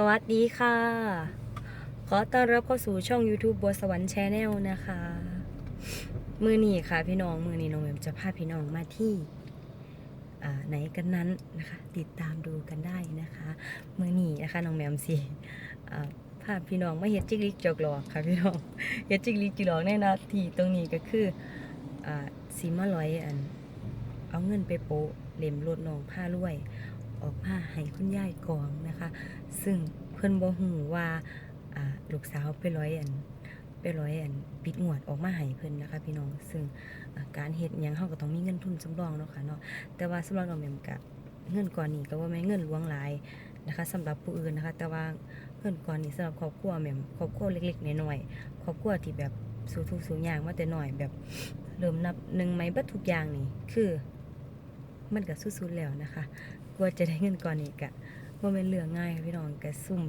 สวัสดีค่ะ ขอต้อนรับเข้าสู่ช่อง YouTube บัวสวรรค์แชนแนลนะคะ มือนี้ค่ะพี่น้อง มือนี้น้องแหม่มจะพาพี่น้องมาที่ไหนกันนั้นนะคะ ติดตามดูกันได้นะคะ มือนี้นะคะน้องแหม่มสิอ่าพาพี่น้องมาเฮ็ดจิกลิกจอกหลอกค่ะพี่น้องเฮ็ดจิกลิกจอกหลอกในนาทีตรงนี้ก็คืออ่าสีมาร้อยอัน เอาเงินไปโปะเล่มรถน้องผ้ารวย ออกมาให้คุณยายกองนะคะ ซึ่งเพิ่อนบ่ฮู้ว่าลูกสาวไปร้อยอันไปร้อยอันปิดงวดออกมาให้เพิ่นนะคะ พี่น้องซึ่งการเฮ็ดยังเฮาก็ต้องมีเงินทุนสำรองเนาะค่ะเนาะแต่ว่าสำหรับน้องแหม่มกะเงินก่อนนี้ก็ว่าแม่เงินลวงหลายนะคะสำหรับผู้อื่นนะคะ แต่ว่าเงินก่อนนี้สำหรับครอบครัวแหม่มครอบครัวเล็กๆน้อยๆครอบครัวที่แบบสูทุกสู้ยากมาแต่หน้อยแบบเริ่มนับหนึ่งไหมบัดทุกอย่างนี่คือ มันก็สุดๆแล้วนะคะ กว่าจะได้เงินก่อนอีกอะว่าเป็นเรื่องง่ายค่ะพี่น้องก็ซุ่ม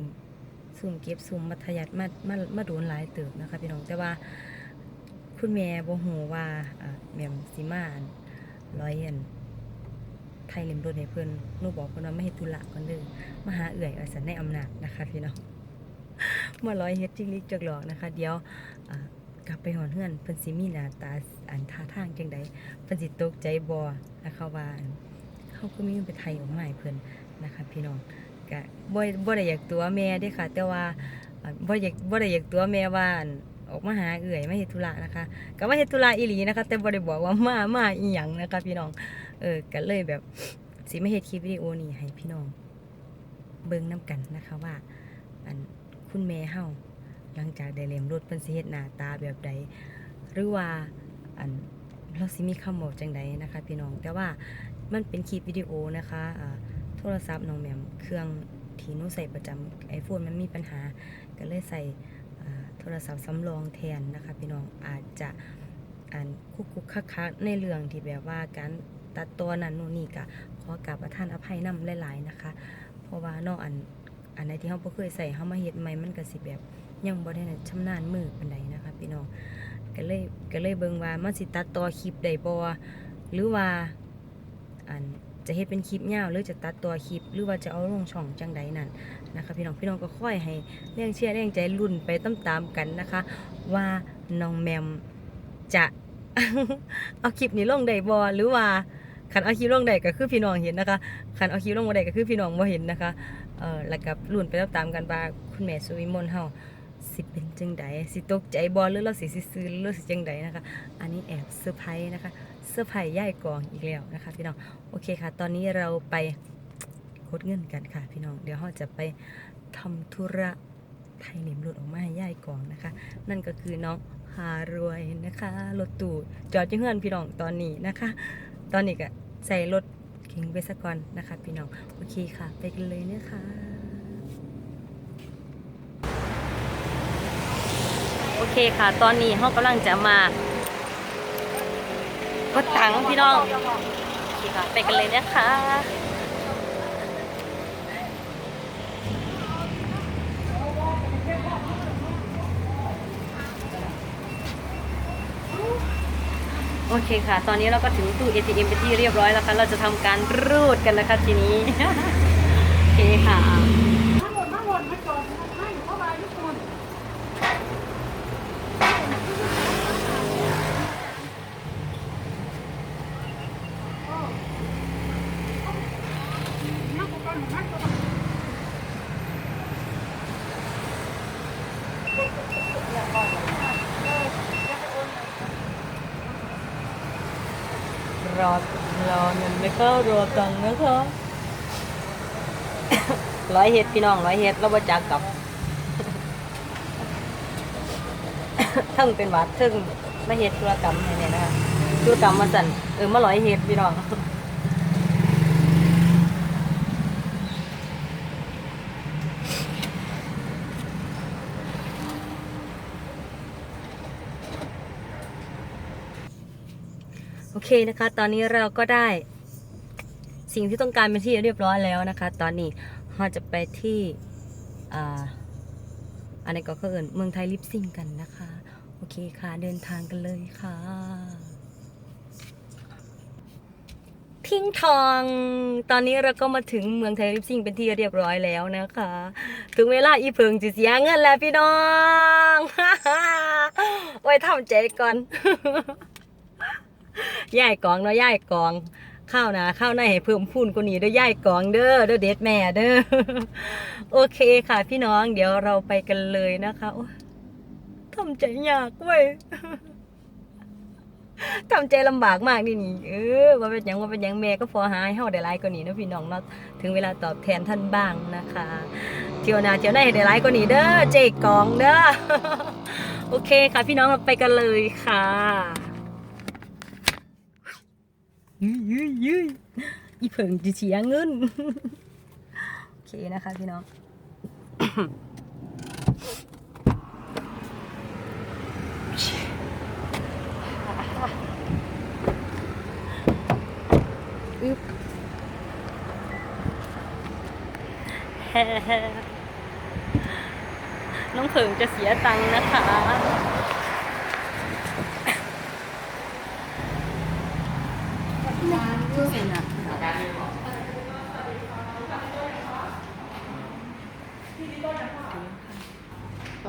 ซุ่มเก็บซุ่มมัธยัดมามามาโดนหลายเติบนะคะพี่น้องแต่ว่าคุณแม่บ่ฮู้ว่าแม่มสิมานร้อยอันไทยเล่มรถให้เพิ่นหนูบอกเพิ่นว่ามาเฮ็ดธุระก่อนเด้อมาหาเอื่อยว่าสันในอำนาจนะคะพี่น้องมาร้อยเฮ็ดจริงลิกจักหลอกนะคะ เดี๋ยวกลับไปหอนเฮือนเพิ่นสิมีหน้าตาอันท่าทางจังใดเพิ่นสิตกใจบ่นะคะว่าน เขาก็มีเงินไปไทยออกมาให้เพิ่นนะคะพี่น้องก็บ่บ่ได้อยากตัวแม่ด้ค่ะ แต่ว่าบ่อยากบ่ได้อยากตัวแม่ว่าออกมาหาเอื่อยมาเฮ็ดธุระนะคะก็มาเฮ็ดธุระอีหลีนะคะ แต่บ่ได้บอกว่ามามาอีหยังนะคะพี่น้องเออก็เลยแบบสิมาเฮ็ดคลิปวิดีโอนี้ให้พี่น้อง เบิ่งนํกันนะคะว่าอันคุณแม่เฮาหลังจากได้เลี้ยงรถเพิ่นสิเฮ็ดหน้าตาแบบใดหรือว่าอันเราสิมีคำบอกจังใดนะคะ พี่น้องแต่ว่า มันเป็นคลิปวิดีโอนะคะอ่าโทรศัพท์น้องแหม่มเครื่องที่หนูใส่ประจำไอโฟนมันมีปัญหา ก็เลยใส่โทรศัพท์สำรองแทนนะคะ พี่น้องอาจจะอ่านคุกคุกคักคักในเรื่องที่แบบว่าการตัดตัวนั้นนู่นนี่กะขอกราบประทานอภัยนำหลาย ๆ นะคะ เพราะว่านอกอันอันไหนที่เขาบ่เคยใส่เขามาเฮ็ดใหม่มันก็สิแบบยังบ่ได้ชำนาญมือปานใดนะคะ พี่น้องก็เลยก็เลยเบิ่งว่ามันสิตัดต่อคลิปได้บ่หรือว่า อันจะเฮ็ดเป็นคลิปยาวหรือจะตัดตัวคลิป หรือว่าจะเอาลงช่องจังใดนั่นนะคะ พี่น้องพี่น้องก็ค่อยให้แรงเชียร์แรงใจรุ่นไปตามๆกันนะคะ ว่าน้องแมมจะเอาคลิปนี้ลงได้บ่หรือว่าคันเอาคลิปลงได้ก็คือพี่น้องเห็นนะคะคันเอาคลิปลงบ่ได้ก็คือพี่น้องบ่เห็นนะคะเอ่อแล้วก็รุ่นไปตามๆกันว่าคุณแม่สุวิมลเฮาสิเป็นจังใดสิตกใจบ่หรือเราสิซื่อหรือเราสิจังใดนะคะ อันนี้แอบเซอร์ไพรส์นะคะ เสื้อร์ไผ่ย่ายกองอีกแล้วนะคะ พี่น้อง โอเคค่ะ ตอนนี้เราไปกดเงินกันค่ะ พี่น้อง เดี๋ยวเราจะไปทำธุระไทยเหลิมรถออกมาให้ย่ายกองนะคะ นั่นก็คือน้องหารวยนะคะ รถตู้จอดจังเฮือนพี่น้องตอนนี้นะคะ ตอนนี้ก็ใส่รถเข็งไปสักก่อนนะคะ พี่น้อง โอเคค่ะ ไปกันเลยนะคะโอเคค่ะ ตอนนี้เรากำลังจะมา กดตังค์พี่น้องโอเคค่ะไปกันเลยนะคะโอเคค่ะ ตอนนี้เราก็ถึงตู้ ATM เป็นที่เรียบร้อยแล้วค่ะ เราจะทำการรูดกันนะคะทีนี้ โอเคค่ะ ทั้งหมดทั้งหมดมาจอดให้เข้ามาทุกคนนักกันนักกัน รอรอเงินไม่เข้ารอตังค์นะคะร้อยเฮ็ดพี่น้องร้อยเฮ็ดเราบ่จักกับทั้งเป็นวัดทั้งมาเฮ็ดธุรกรรมให้เนี่ยนะคะธุรกรรมมาสั่นเออมาร้อยเฮ็ดพี่น้อง อเคนะคะ ตอนนี้เราก็ได้ สิ่งที่ต้องการเป็นที่เรียบร้อยแล้วนะคะ ตอนนี้เราจะไปที่ออันนี้ก็คือเมืองไทยลิปซิงกันนะคะ โอเคค่ะเดินทางกันเลยค่ะทิ้งทอง ตอนนี้เราก็มาถึงเมืองไทยริบซิ่งเป็นที่เรียบร้อยแล้วนะคะ ถึงเวลาอีเพิงจะเสียเงินแล้วพี่น้องโอ้ทำใจก่อน ย่ายกองเนาะย่ายกองข้าวนาข้าวในให้เพิ่มพูนกว่านี้เด้อย่ายกองเด้อเด้อเด็ดแม่เด้อโอเคค่ะพี่น้องเดี๋ยวเราไปกันเลยนะคะทำใจยากเว้ยทำใจลำบากมากนี่นี่เออว่าเป็นยังว่าเป็นยังแม่ก็พอหาให้เฮาได้หลายกว่านี้นะพี่น้องเนาะถึงเวลาตอบแทนท่านบ้างนะคะ เที่ยวนาเที่ยวหน้าให้ได้หลายกว่านี้เด้อเจกองเด้อโอเคค่ะพี่น้องเราไปกันเลยค่ะ ยืยยืยยืยอีเผิงจะเสียเงิน โอเคนะคะพี่น้องอึ๊บน้องเผิงจะเสียตังค์นะคะ ปร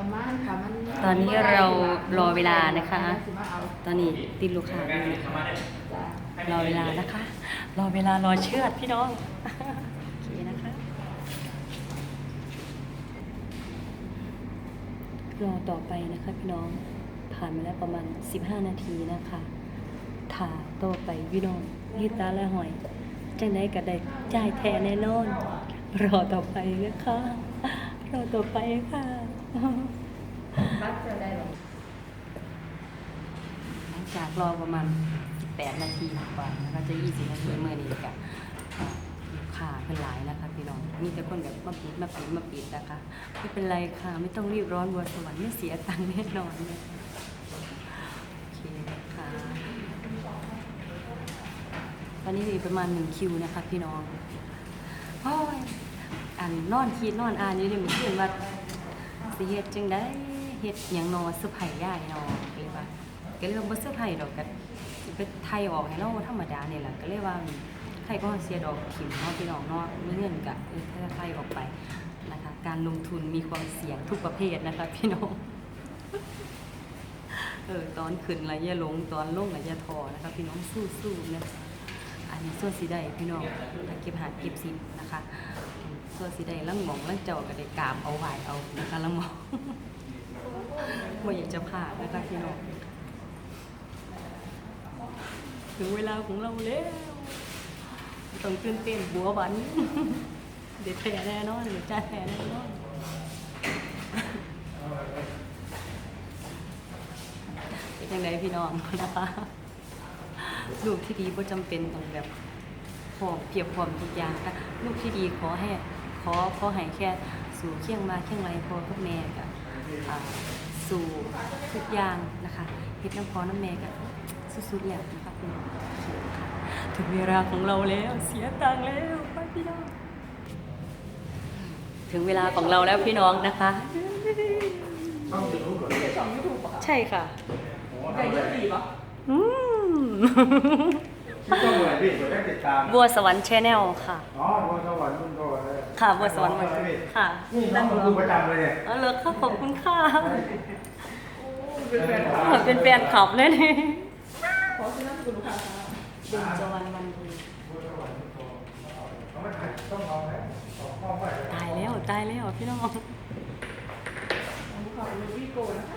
ะมาณค่ะมันตอนนี้เรารอเวลานะคะ ตอนนี้ติดลูกค้าอยู่นะคะรอเวลานะคะ รอเวลารอเชือดพี่น้องโอเคนะคะรอต่อไปนะคะพี่น้องผ่านมาแล้วประมาณ 15 นาทีนะคะถ่าต่อไปพี่น้อง ยืดตาและหอยจังได้ก็ได้จ่ายแทนแน่นอน รอต่อไปนะคะรอต่อไปค่ะบัตรจะได้หรอหลังจากรอประมาณ 18 นาทีกว่านะคะจะ 20 นาทีเมื่อนี้กับค้าเป็นหลายนะคะพี่น้องมีแต่คนแบบมาปิดมาปิดมาปิดนะคะ ไม่เป็นไรค่ะ ไม่ต้องรีบร้อนบัวสวรรค์ไม่เสียตังค์แน่นอนเลย อนนี้มีประมาณหนึ่งคิวนะคะพี่น้องโอ้ยอ่านนอนคิดนอนอ่านอยู่เดี๋ยวมีเพื่อนว่าสิเฮ็ดจังได้เฮ็ดหยังนอเสื้อร์ไผ่ย่ายนอก็เลยว่าก็เลยว่าบ่เสื้อร์ไผ่ดอกก็ไปไทยออกให้เราธรรมดาเนี่ยแหละก็เลยว่าไทยก็เสียดอกขิมเนาะพี่น้องเนาะมีเงินก็เออถ้าไทยออกไปนะคะ การลงทุนมีความเสี่ยงทุกประเภทนะคะพี่น้องเออตอนขึ้นระยะลงตอนลงระยะทอนะคะพี่น้องสู้ๆนะ อันนี้ส่วนสีได้พี่น้องเก็บหาเก็บสิบนะคะส่วนสีได้ลังหมองลังเจ้าก็ได้กามเอาไหวเอานะคะลังหมองว่อยากจะพลาดนะคะพี่น้องถึงเวลาของเราแล้วต้องตื่นเต้นบัวบันเด็ดแท้แน่นอนเด็ดจ้าแท้แน่นอนเป็นยังไงพี่น้องนะคะ ลูกที่ดีก็จำเป็นต้องแบบพร้อมเพียบพร้อมทุกอย่างค่ะลูกที่ดีขอให้ขอขอให้แค่สู่เคียงมาเคียงไรพ่อกับแม่กับอ่าสู่ทุกอย่างนะคะเฮ็ดน้ำพอน้ำแม่กับสุดๆแล้วนะคะพี่น้องโอเคค่ะถึงเวลาของเราแล้วเสียตังค์แล้วไปพี่น้องถึงเวลาของเราแล้วพี่น้องนะคะใช่ค่ะได้เยอะดีปะ อืมที่ช่องอะไรพี่เปิดให้ติดตามบัวสวรรค์ชแนลค่ะ อ๋อบัวสวรรค์รุ่นโตเลยค่ะบัวสวรรค์มันค่ะ นี่น้องมาดูประจำเลยเนี่ยเออเลิกค่ะขอบคุณค่ะเป็นแฟนเหมือนเป็นแฟนคลับเลยนี่ขอซื้อน้ำสกุลลูกค้าค่ะเด่นจวันวันดีต้องเอาไหมสองห้องไว้ตายแล้วตายแล้วพี่น้องลูกค้าลูวี่โกนะคะ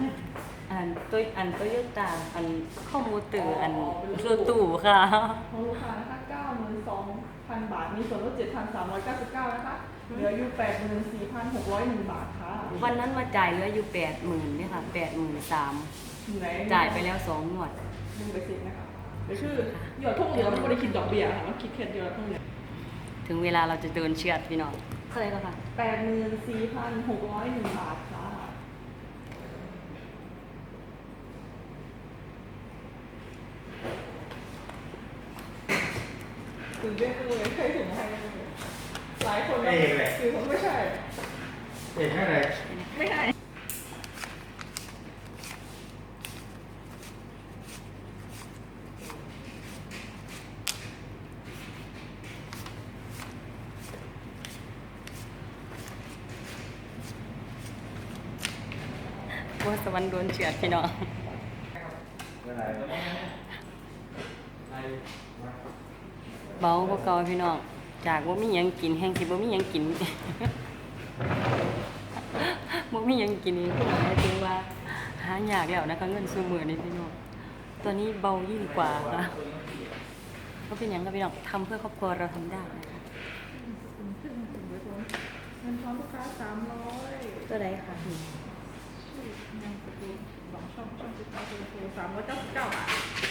อันตัวอันตัวยตาอันข้อมูลตื่ออันรถตู่ค่ะของลูกค้านะคะ92,000 บาท มีส่วนลด7,399 นะคะ เหลืออยู่ 84,601 บาทค่ะวันนั้นมาจ่ายเหลืออยู่แปดหมื่นเนี่ยค่ะแปดหมื่นสามอยู่ไหนจ่ายไปแล้วสองหนวดหนึ่งเปอร์เซ็นต์นะคะก็คือหยอดท่องเหลือมันไม่ได้คิดดอกเบี้ยค่ะมันคิดแค่เดียวท่องเหลือถึงเวลาเราจะเดินเชือดพี่น้องเท่าไหร่แล้วค่ะ84,601 บาท ถือด้วยกูเลยเคยถึงให้หลายคนไม่ถือผมไม่ใช่ เอกให้อะไรไม่ใช่ว่าสวรรค์โดนเฉียดพี่น้องอะไร เบาพวกเก่าพี่น้อง จากว่ามีหยังกินแห้งสิบ่มีหยังกินบ่มีหยังกินนี่คือหมายถึงว่า หายากแล้วนะคะเงินซื้อมือนี่พี่น้องตอนนี้เบายิ่งกว่าค่ะก็เป็นหยังกับพี่น้องทำเพื่อครอบครัวเราทำได้นะคะเงินทอนลูกค้าสามร้อยตัวใดค่ะงานสกูลสองช่องช่องสิบเก้าโทรสามร้อยเก้าสิบเก้าบาท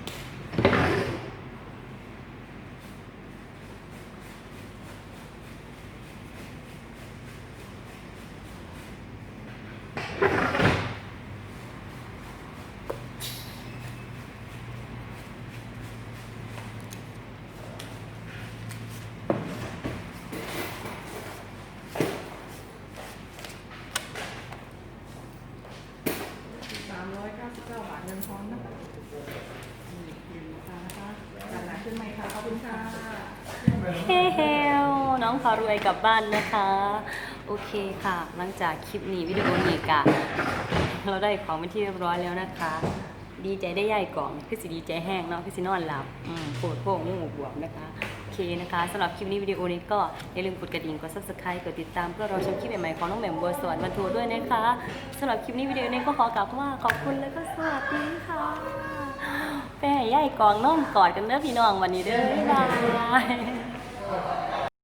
พารวยกลับบ้านนะคะ โอเคค่ะ หลังจากคลิปนี้วิดีโอนี้กะเราได้ของเป็นที่เรียบร้อยแล้วนะคะ ดีใจได้ใหญ่กล่องคือสิดีใจแห้งเนาะคือสินอนหลับปวดโป่งงูบวมนะคะโอเคนะคะสำหรับคลิปนี้วิดีโอนี้ก็อย่าลืมกดกระดิ่งกด subscribe กดติดตามเพื่อรอชมคลิปใหม่ๆของน้องแหม่มบัวสวรรค์วันทัวร์ด้วยนะคะสำหรับคลิปนี้วิดีโอนี้ก็ขอกล่าวว่าขอบคุณและก็สวัสดีค่ะไปให้ยายกองน้องกอดกันเด้อพี่น้องวันนี้เด้อบ๊ายบาย